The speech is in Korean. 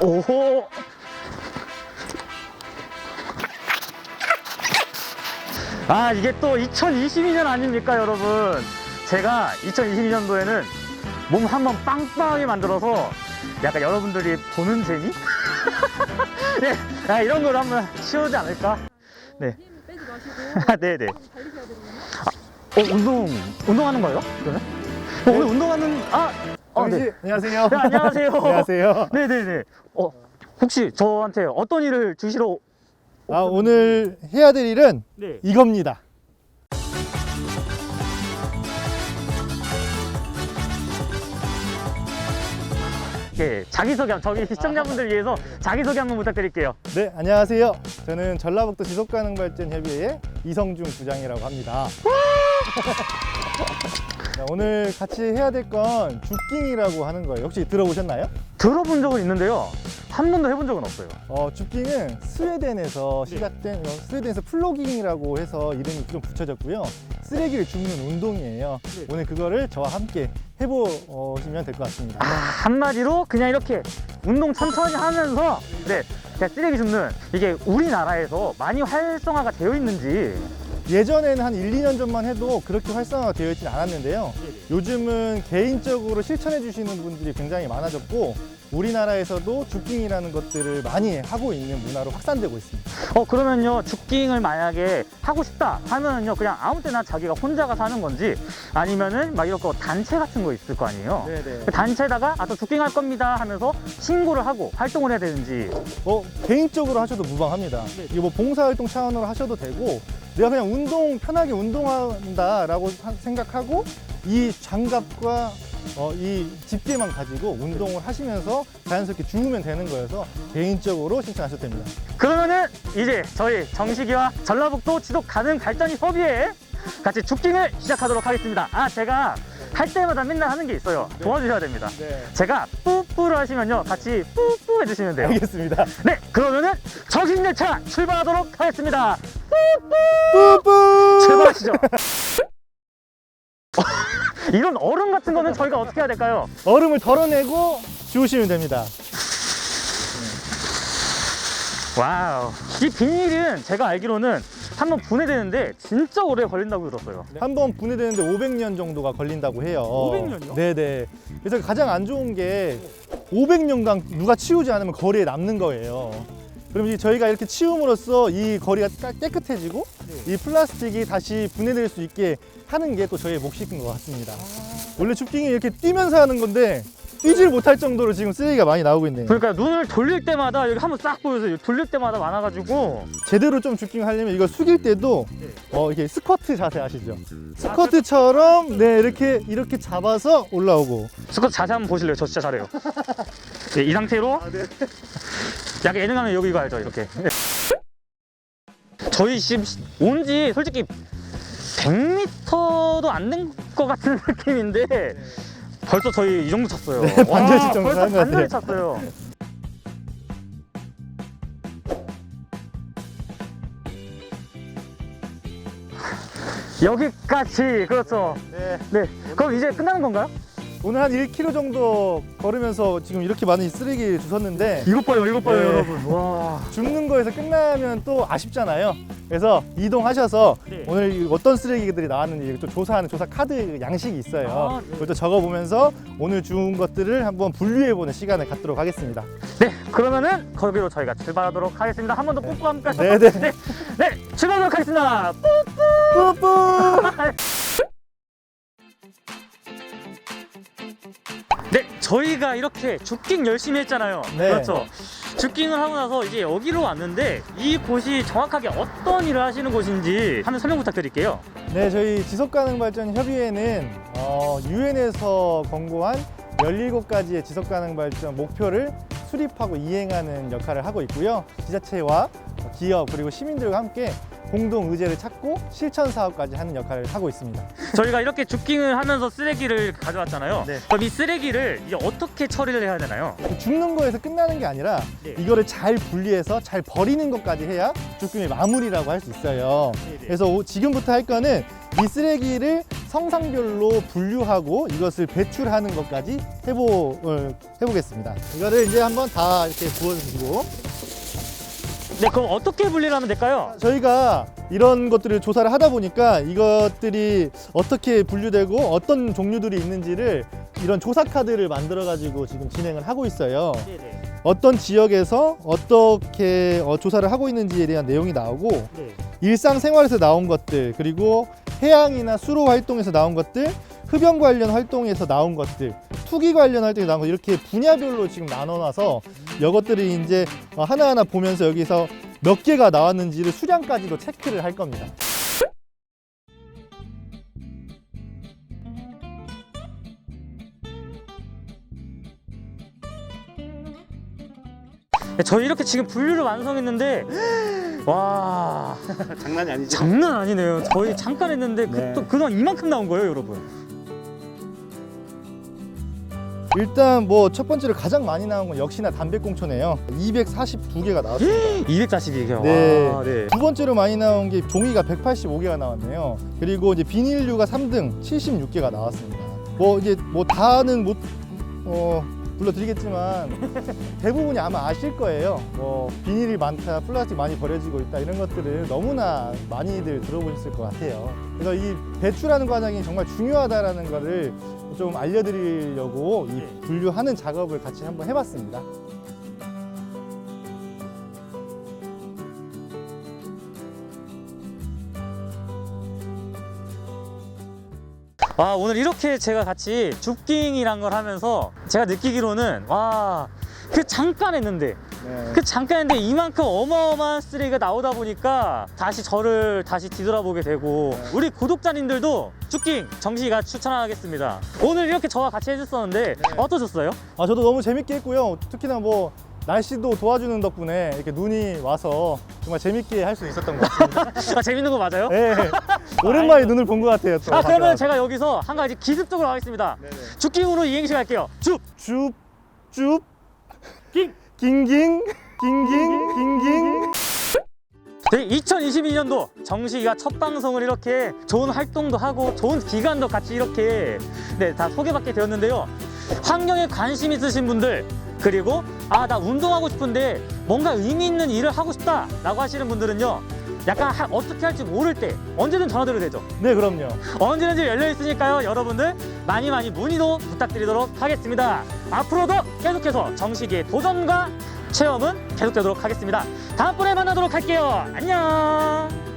오호. 아, 이게 또 2022년 아닙니까, 여러분? 제가 2022년도에는 몸 한 번 빵빵하게 만들어서 약간 여러분들이 보는 재미? 네, 아, 이런 걸 한번 치우지 않을까? 네. 네네. 좀 달리셔야 되거든요. 어, 운동, 운동하는 거예요? 그러면? 어, 오늘 운동하는, 아, 어, 정희 네. 씨, 안녕하세요. 네, 안녕하세요. 안녕하세요. 네네네. 어, 혹시 저한테 어떤 일을 주시러? 아, 오늘 해야 될 일은 네. 이겁니다. 예, 자기소개, 한- 저기 시청자분들 위해서 자기소개 한번 부탁드릴게요. 네, 안녕하세요. 저는 전라북도 지속가능발전협의회 이성중 부장이라고 합니다. 네, 오늘 같이 해야 될 건 줍깅이라고 하는 거예요. 혹시 들어보셨나요? 들어본 적은 있는데요. 한 번도 해본 적은 없어요. 어, 줍깅은 스웨덴에서 시작된 어, 스웨덴에서 플로깅이라고 해서 이름이 좀 붙여졌고요. 쓰레기를 줍는 운동이에요. 네. 오늘 그거를 저와 함께 해보시면 될 것 같습니다. 아, 한마디로 그냥 이렇게 운동 천천히 하면서 네, 그냥 쓰레기 줍는 이게 우리나라에서 많이 활성화가 되어 있는지 예전에는 한 1, 2년 전만 해도 그렇게 활성화가 되어 있진 않았는데요. 요즘은 개인적으로 실천해 주시는 분들이 굉장히 많아졌고 우리나라에서도 줍깅이라는 것들을 많이 하고 있는 문화로 확산되고 있습니다. 어 그러면요 죽깅을 만약에 하고 싶다 하면은요 그냥 아무 때나 자기가 혼자 가서 하는 건지 아니면은 막 이렇게 단체 같은 거 있을 거 아니에요 네네. 그 단체에다가 아저 죽깅 할 겁니다 하면서 신고를 하고 활동을 해야 되는지 어, 개인적으로 하셔도 무방합니다. 이거 뭐 봉사활동 차원으로 하셔도 되고 내가 그냥 운동 편하게 운동한다라고 하- 생각하고 이 장갑과 어, 이 집게만 가지고 운동을 하시면서 자연스럽게 죽으면 되는 거여서 개인적으로 신청하셔도 됩니다. 그러면은 이제 저희 정식이와 전라북도 지속 가능 발전이 협의회 같이 죽깅을 시작하도록 하겠습니다. 아 제가 할 때마다 맨날 하는 게 있어요. 도와주셔야 됩니다. 네. 제가 뿌뿌를 하시면요. 같이 뿌뿌 해주시면 돼요. 알겠습니다. 네 그러면은 적인 열차 출발하도록 하겠습니다 뿌뿌! 출발하시죠. 이런 얼음 같은 거는 저희가 어떻게 해야 될까요? 얼음을 덜어내고 주우시면 됩니다. 와우. 이 비닐은 제가 알기로는 한번 분해되는데 진짜 오래 걸린다고 들었어요. 한 번 분해되는데 500년 정도가 걸린다고 해요. 500년 이요? 네네. 그래서 가장 안 좋은 게 500년간 누가 치우지 않으면 거리에 남는 거예요. 그럼 이제 저희가 이렇게 치움으로써 이 거리가 깨- 깨끗해지고 이 플라스틱이 다시 분해될 수 있게 하는 게 또 저희의 몫인 것 같습니다. 원래 줍깅이 이렇게 뛰면서 하는 건데 뛰질 못할 정도로 지금 쓰레기가 많이 나오고 있네요. 그러니까 눈을 돌릴 때마다 여기 한번 싹 보여주세요. 돌릴 때마다 많아가지고 제대로 좀 줍깅 하려면 이거 숙일 때도 네. 어 이게 스쿼트 자세 아시죠? 스쿼트처럼 네 이렇게 이렇게 잡아서 올라오고 스쿼트 자세 한번 보실래요? 저 진짜 잘해요. 네, 이 상태로 약간 예능 하면 여기 이거 알죠? 이렇게. 네. 저희 지금 온지 솔직히 100m도 안 된 것 같은 느낌인데 벌써 저희 이 정도 찼어요. 네, 반절씩 와, 정도 벌써. 반절이 찼어요. 여기까지 그렇죠. 네. 네. 그럼 이제 끝나는 건가요? 오늘 한 1km 정도 걸으면서 지금 이렇게 많은 쓰레기 주웠는데 이것 봐요, 이것 봐요, 네. 여러분. 와. 줍는 거에서 끝나면 또 아쉽잖아요. 그래서 이동하셔서 네. 오늘 이 어떤 쓰레기들이 나왔는지 또 조사하는 조사 카드 양식이 있어요. 아, 네. 그것도 적어보면서 오늘 주운 것들을 한번 분류해보는 시간을 갖도록 하겠습니다. 네, 그러면은 거기로 저희가 출발하도록 하겠습니다. 한 번 더 뽀뽀 함께 하셔서 네, 네. 네, 네, 출발하도록 하겠습니다. 뿌뿌! 네, 저희가 이렇게 죽깅 열심히 했잖아요. 네. 그렇죠. 죽깅을 하고 나서 이제 여기로 왔는데 이 곳이 정확하게 어떤 일을 하시는 곳인지 한번 설명 부탁드릴게요. 네, 저희 지속가능발전협의회는 어, 유엔에서 권고한 17가지의 지속가능발전 목표를 수립하고 이행하는 역할을 하고 있고요. 지자체와 기업 그리고 시민들과 함께 공동 의제를 찾고 실천 사업까지 하는 역할을 하고 있습니다. 저희가 이렇게 주킹을 하면서 쓰레기를 가져왔잖아요. 네. 그럼 이 쓰레기를 이제 어떻게 처리를 해야 되나요? 죽는 거에서 끝나는 게 아니라 네. 이거를 잘 분리해서 잘 버리는 것까지 해야 주금의 마무리라고 할 수 있어요. 그래서 오- 지금부터 할 거는 이 쓰레기를 성상별로 분류하고 이것을 배출하는 것까지 해보, 어, 해보겠습니다. 이거를 이제 한번 다 이렇게 부어주시고 네, 그럼 어떻게 분리를 하면 될까요? 저희가 이런 것들을 조사를 하다 보니까 이것들이 어떻게 분류되고 어떤 종류들이 있는지를 이런 조사 카드를 만들어 가지고 지금 진행을 하고 있어요. 네네. 어떤 지역에서 어떻게 어, 조사를 하고 있는지에 대한 내용이 나오고 네. 일상생활에서 나온 것들 그리고 해양이나 수로 활동에서 나온 것들 흡연 관련 활동에서 나온 것들 투기 관련 활동에 나온 것 이렇게 분야별로 지금 나눠놔서 이것들을 이제 어, 하나하나 보면서 여기서 몇 개가 나왔는지를 수량까지도 체크를 할 겁니다. 네, 저희 이렇게 지금 분류를 완성했는데 와 장난이 아니죠? 장난 아니네요. 저희 잠깐 했는데 네. 그, 또 그동안 이만큼 나온 거예요, 여러분. 일단 뭐 첫 번째로 가장 많이 나온 건 역시나 담배꽁초네요. 242개가 나왔습니다. 242개요. 네. 와, 네. 두 번째로 많이 나온 게 종이가 185개가 나왔네요. 그리고 이제 비닐류가 3등 76개가 나왔습니다. 뭐 이제 뭐 다는 못 어, 불러드리겠지만 대부분이 아마 아실 거예요. 뭐 비닐이 많다, 플라스틱 많이 버려지고 있다 이런 것들을 너무나 많이들 들어보셨을 것 같아요. 그래서 이 배출하는 과정이 정말 중요하다라는 거를 좀 알려드리려고 이 분류하는 작업을 같이 한번 해봤습니다. 와, 오늘 이렇게 제가 같이 줍깅이란 걸 하면서 제가 느끼기로는 와, 그 잠깐 했는데 네. 그 잠깐 했는데 이만큼 어마어마한 쓰레기가 나오다 보니까 다시 저를 다시 뒤돌아보게 되고 우리 구독자님들도 쭈깅 정식이가 추천하겠습니다. 오늘 이렇게 저와 같이 해줬었는데 어떠셨어요? 아 저도 너무 재밌게 했고요. 특히나 뭐 날씨도 도와주는 덕분에 이렇게 눈이 와서 정말 재밌게 할 수 있었던 것 같습니다. 아, 재밌는 거 맞아요? 네. 오랜만에 눈을 본 것 같아요. 또. 아 그러면. 제가 여기서 한 가지 기습적으로 하겠습니다. 네네. 쭈깅으로 이행시 갈게요. 쭉! 쭉, 쭉, 깅! 깅깅, 깅깅, 깅깅. 네, 2022년도 정식이가 첫 방송을 이렇게 좋은 활동도 하고 좋은 기간도 같이 이렇게 네, 다 소개받게 되었는데요. 환경에 관심 있으신 분들 그리고 아 나 운동하고 싶은데 뭔가 의미 있는 일을 하고 싶다 라고 하시는 분들은요. 약간 하- 어떻게 할지 모를 때 언제든 전화드려도 되죠. 네, 그럼요. 언제든지 열려 있으니까요. 여러분들 많이 많이 문의도 부탁드리도록 하겠습니다. 앞으로도 계속해서 정식의 도전과 체험은 계속되도록 하겠습니다. 다음번에 만나도록 할게요. 안녕.